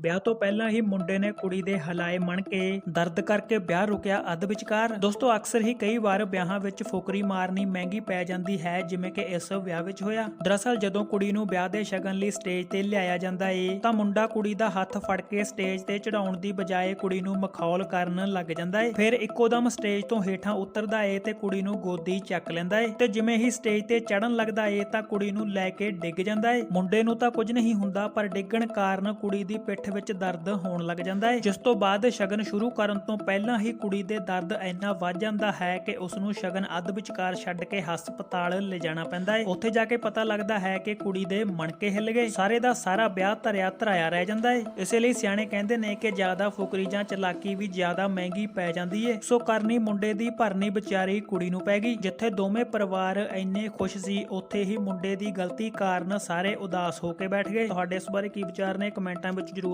ਵਿਆਹ ਤੋਂ ਪਹਿਲਾਂ ਹੀ ਮੁੰਡੇ ਨੇ ਕੁੜੀ ਦੇ ਹਲਾਏ ਮਣ ਕੇ ਦਰਦ ਕਰਕੇ ਵਿਆਹ ਰੁਕਿਆ ਅੱਧ ਵਿਚਕਾਰ। ਦੋਸਤੋ, ਅਕਸਰ ਹੀ ਕਈ ਵਾਰ ਵਿਆਹਾਂ ਵਿੱਚ ਫੋਕਰੀ ਮਾਰਨੀ ਮਹਿੰਗੀ ਪੈ ਜਾਂਦੀ ਹੈ, ਜਿਵੇਂ ਕਿ ਇਸ ਵਿਆਹ ਵਿੱਚ ਹੋਇਆ। ਦਰਅਸਲ, ਜਦੋਂ ਕੁੜੀ ਨੂੰ ਵਿਆਹ ਦੇ ਸ਼ਗਨ ਲਈ ਸਟੇਜ ਤੇ ਲਿਆਇਆ ਜਾਂਦਾ ਏ, ਤਾਂ ਮੁੰਡਾ ਕੁੜੀ ਦਾ ਹੱਥ ਫੜ ਕੇ ਸਟੇਜ ਤੇ ਚੜਾਉਣ ਦੀ ਬਜਾਏ ਕੁੜੀ ਨੂੰ ਮਖੌਲ ਕਰਨ ਲੱਗ ਜਾਂਦਾ ਏ। ਫਿਰ ਇੱਕੋਦਮ ਸਟੇਜ ਤੋਂ ਹੇਠਾਂ ਉਤਰਦਾ ਏ ਤੇ ਕੁੜੀ ਨੂੰ ਗੋਦੀ ਚੱਕ ਲੈਂਦਾ ਏ ਤੇ ਜਿਵੇਂ ਹੀ ਸਟੇਜ ਤੇ ਚੜਨ ਲੱਗਦਾ ਏ, ਤਾਂ ਕੁੜੀ ਨੂੰ ਲੈ ਕੇ ਡਿੱਗ ਜਾਂਦਾ ਏ। ਮੁੰਡੇ ਨੂੰ ਤਾਂ ਕੁਝ ਨਹੀਂ ਹੁੰਦਾ, ਪਰ ਡਿੱਗਣ ਕਾਰਨ ਕੁੜੀ ਦੀ ਪਿੱਠ ਵਿੱਚ ਦਰਦ ਹੋਣ ਲੱਗ ਜਾਂਦਾ ਹੈ, ਜਿਸ ਤੋਂ ਬਾਅਦ ਸ਼ਗਨ ਸ਼ੁਰੂ ਕਰਨ ਤੋਂ ਪਹਿਲਾਂ ਹੀ ਕੁੜੀ ਦੇ ਦਰਦ ਇੰਨਾ ਵੱਧ ਜਾਂਦਾ ਹੈ ਕਿ ਉਸ ਨੂੰ ਸ਼ਗਨ ਅੱਧ ਵਿਚਕਾਰ ਛੱਡ ਕੇ ਹਸਪਤਾਲ ਲਿਜਾਣਾ ਪੈਂਦਾ ਏ ਉੱਥੇ ਜਾ ਕੇ ਪਤਾ ਲੱਗਦਾ ਹੈ ਕਿ ਕੁੜੀ ਦੇ ਮਣਕੇ ਹਿੱਲ ਗਏ। ਸਾਰੇ ਦਾ ਸਾਰਾ ਵਿਆਹ ਧਰਿਆ ਧਰਾਇਆ ਰਹਿ ਜਾਂਦਾ ਏ ਇਸੇ ਲਈ ਸਿਆਣੇ ਕਹਿੰਦੇ ਨੇ ਕਿ ਜ਼ਿਆਦਾ ਫੁਕਰੀ ਜਾਂ ਚਲਾਕੀ ਵੀ ਜ਼ਿਆਦਾ ਮਹਿੰਗੀ ਪੈ ਜਾਂਦੀ ਏ। ਸੋ ਕਰਨੀ ਮੁੰਡੇ ਦੀ, ਭਰਨੀ ਵਿਚਾਰੀ ਕੁੜੀ ਨੂੰ ਪੈ ਗਈ, ਜਿੱਥੇ ਦੋਵੇਂ ਪਰਿਵਾਰ ਇੰਨੇ ਖੁਸ਼ ਸੀ, ਉੱਥੇ ਹੀ ਮੁੰਡੇ ਦੀ ਗਲਤੀ ਕਾਰਨ ਸਾਰੇ ਉਦਾਸ ਹੋ ਕੇ ਬੈਠ ਗਏ। ਤੁਹਾਡੇ ਇਸ ਬਾਰੇ ਕੀ ਵਿਚਾਰ ਨੇ? ਕਮੈਂਟਾਂ ਵਿੱਚ ਜ਼ਰੂਰ